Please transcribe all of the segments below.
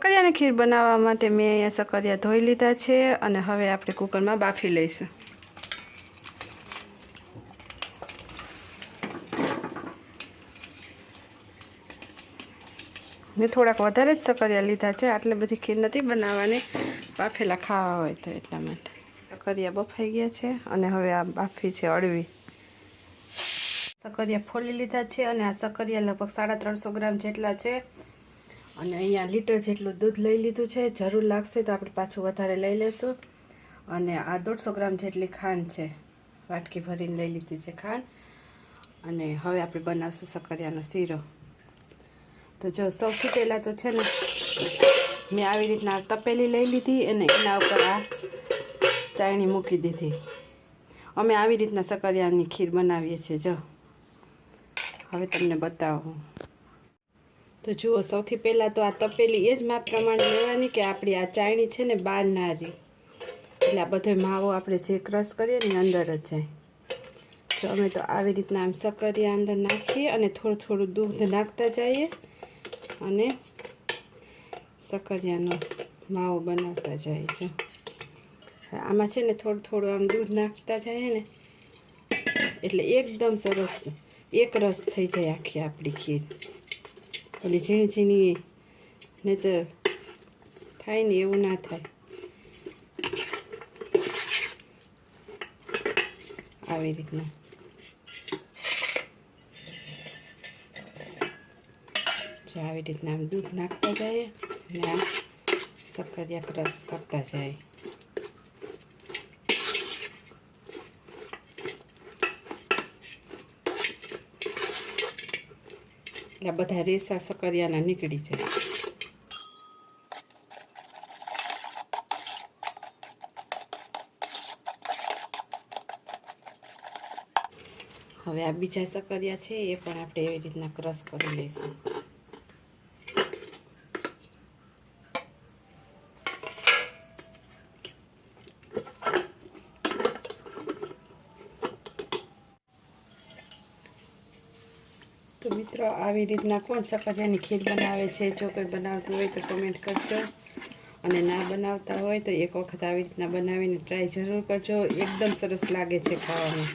સકરિયાની ખીર બનાવવા માટે મેં અહીંયા સકરિયા ધોઈ લીધા છે અને હવે આપણે કુકરમાં બાફી લઈશું. મેં થોડાક વધારે જ સકરિયા લીધા છે, આટલી બધી ખીર નથી બનાવવાની. બાફેલા ખાવા હોય તો એટલા માટે. સકરિયા બફાઈ ગયા છે અને હવે આ બાફી છે અળવી સકરિયા ફોલી લીધા છે અને આ સકરિયા લગભગ સાડા ત્રણસો ગ્રામ જેટલા છે. અને અહીંયા લીટર જેટલું દૂધ લઈ લીધું છે, જરૂર લાગશે તો આપણે પાછું વધારે લઈ લેશું. અને આ દોઢસો ગ્રામ જેટલી ખાંડ છે, વાટકી ભરીને લઈ લીધી છે ખાંડ. અને હવે આપણે બનાવશું સકરિયાનો શીરો. તો જો સૌથી પહેલાં તો છે ને, મેં આવી રીતના તપેલી લઈ લીધી અને એના ઉપર આ ચાયણી મૂકી દીધી. અમે આવી રીતના સકરિયાની ખીર બનાવીએ છીએ, જો. હવે તમને બતાવું. તો જુઓ, સૌથી પહેલાં તો આ તપેલી એ જ માપ પ્રમાણે લેવાની કે આપણી આ ચાયણી છે ને બહાર ના રહી એટલે આ બધો માવો આપણે જે ક્રશ કરીએ ને અંદર જ જાય. જો અમે તો આવી રીતના આમ સકરિયા અંદર નાખીએ અને થોડું થોડું દૂધ નાખતા જઈએ અને સકરિયાનો માવો બનાવતા જઈએ. જો. આમાં છે ને થોડું થોડું આમ દૂધ નાખતા જઈએ ને, એટલે એકદમ સરસ, એક રસ થઈ જાય આખી આપણી ખીર. ઓલી ઝીણી ઝીણી ને તો થાય ને એવું ના થાય. આવી રીતના. આવી રીતના આમ દૂધ નાખતા જાય અને આમ સક્કરિયા ક્રશ કરતા જાય. એટલે બધા રેસા સકરિયાના નીકળી જાય. હવે આ બીજા સકરિયા છે એ પણ આપણે એવી રીતના ક્રશ કરી લઈશું. તો મિત્રો, આવી રીતના કોણ સકરિયાની ખીર બનાવે છે, જો કોઈ બનાવતું હોય તો કમેન્ટ કરજો. અને ના બનાવતા હોય તો એક વખત આવી રીતના બનાવીને ટ્રાય જરૂર કરજો. એકદમ સરસ લાગે છે ખાવામાં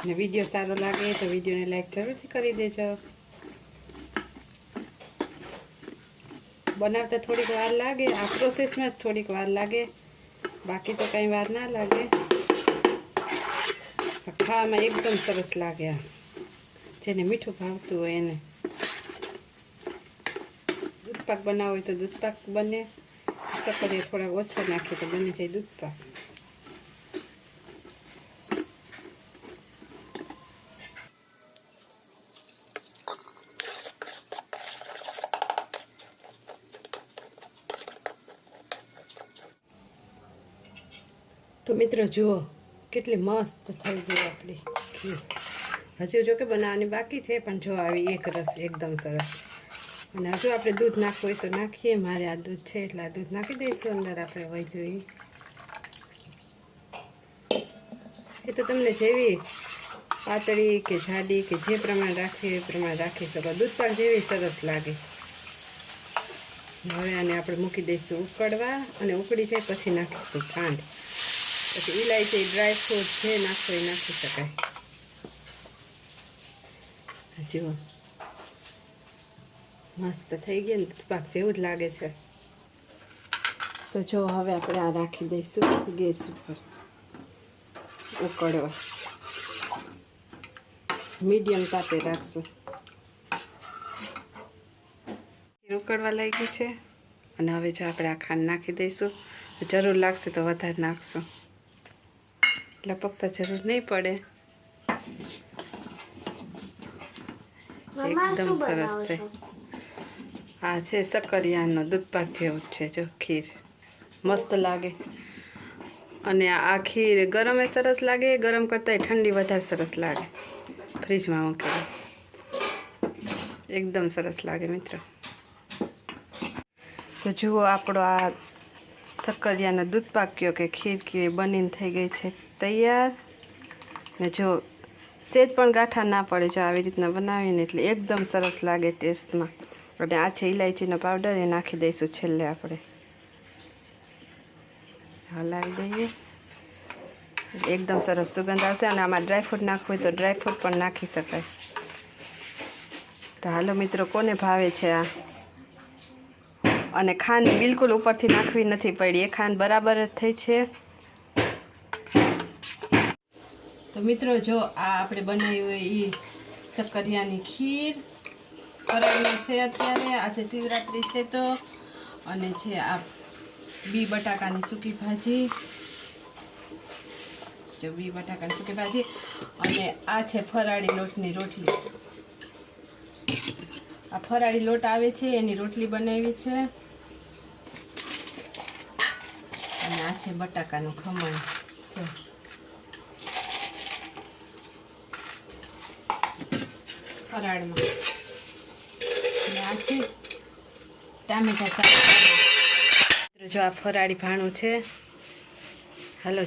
અને વીડિયો સારો લાગે તો વિડીયોને લાઈક જરૂરથી કરી દેજો. બનાવતા થોડીક વાર લાગે, આ પ્રોસેસમાં જ થોડીક વાર લાગે. બાકી તો કંઈ વાર ના લાગે. ખાવામાં એકદમ સરસ લાગે જેને મીઠું ભાવતું હોય એને. દૂધપાક બનાવો હોય તો દૂધપાક બને. સકરીએ થોડા ઓછા નાખીએ તો બની જાય દૂધપાક. તો મિત્રો જુઓ કેટલી મસ્ત થઈ ગઈ આપણી ખીર. હજુ જો કે બનાવવાની બાકી છે, પણ જો આવી એક રસ એકદમ સરસ. અને હજુ આપણે દૂધ નાખવું હોય તો નાખીએ. મારે આ દૂધ છે એટલે આ દૂધ નાખી દઈશું. અંદર આપણે વહી જોઈએ એ તો તમને જેવી પાતળી કે જાડી કે જે પ્રમાણે રાખવી એ પ્રમાણે રાખી શકો. દૂધ પાક જેવી સરસ લાગે. હવે આને આપણે મૂકી દઈશું ઉકળવા અને ઉકળી જાય પછી નાખીશું ખાંડ. પછી ઇલાયચી ડ્રાય ફ્રૂટ જે નાખો એ નાખી શકાય. જુઓ. મસ્ત થઈ ગયું ને પાક જેવું જ લાગે છે. તો જો હવે આપણે આ રાખી દઈશું ગેસ ઉપર ઉકળવા. મીડિયમ તાપે રાખશું. ઉકળવા લાગી છે. અને હવે જો આપણે આ ખાંડ નાખી દઈશું. જરૂર લાગશે તો વધારે નાખશું. એટલે પગતા જરૂર નહીં પડે એકદમ સરસ છે આ છે સકરિયાનો દૂધપાક જેવું છે જો ખીર મસ્ત લાગે અને આ ખીર ગરમે સરસ લાગે ગરમ કરતાંય ઠંડી વધારે સરસ લાગે ફ્રીજમાં મૂકેલી એકદમ સરસ લાગે મિત્રો તો જુઓ આપણો આ સક્કરિયાનો દૂધપાક પાક્યો કે ખીર કીર બનીને થઈ ગઈ છે. તૈયાર? ને જો સેજ પણ ગાંઠા ના પડે, જો આવી રીતના બનાવીને એટલે એકદમ સરસ લાગે ટેસ્ટમાં. અને આ છે ઇલાયચીનો પાવડર એ નાખી દઈશું છેલ્લે આપણે. હલાવી દઈએ. એકદમ સરસ સુગંધ આવશે અને આમાં ડ્રાયફ્રૂટ નાખવું હોય તો ડ્રાયફ્રૂટ પણ નાખી શકાય. તો હાલો મિત્રો, કોને ભાવે છે આ? અને ખાંડ બિલકુલ ઉપરથી નાખવી નથી પડી. એ ખાંડ બરાબર જ થઈ છે. તો મિત્રો, જો આ આપણે બનાવી હોય એ શક્કરિયાની ખીર. ફરાળમાં છે અત્યારે આજે શિવરાત્રિ છે તો, અને છે આ બી બટાકાની સૂકી ભાજી. જો બી બટાકાની સૂકી ભાજી, અને આ છે ફરાળી લોટની રોટલી. આ ફરાળી લોટ આવે છે, એની રોટલી બનાવી છે અને આ છે બટાકાનું ખમણ. જો. ફરાળમાં. આ છે ટામેટા જો આ ફરાળી ભાણું છે. હાલો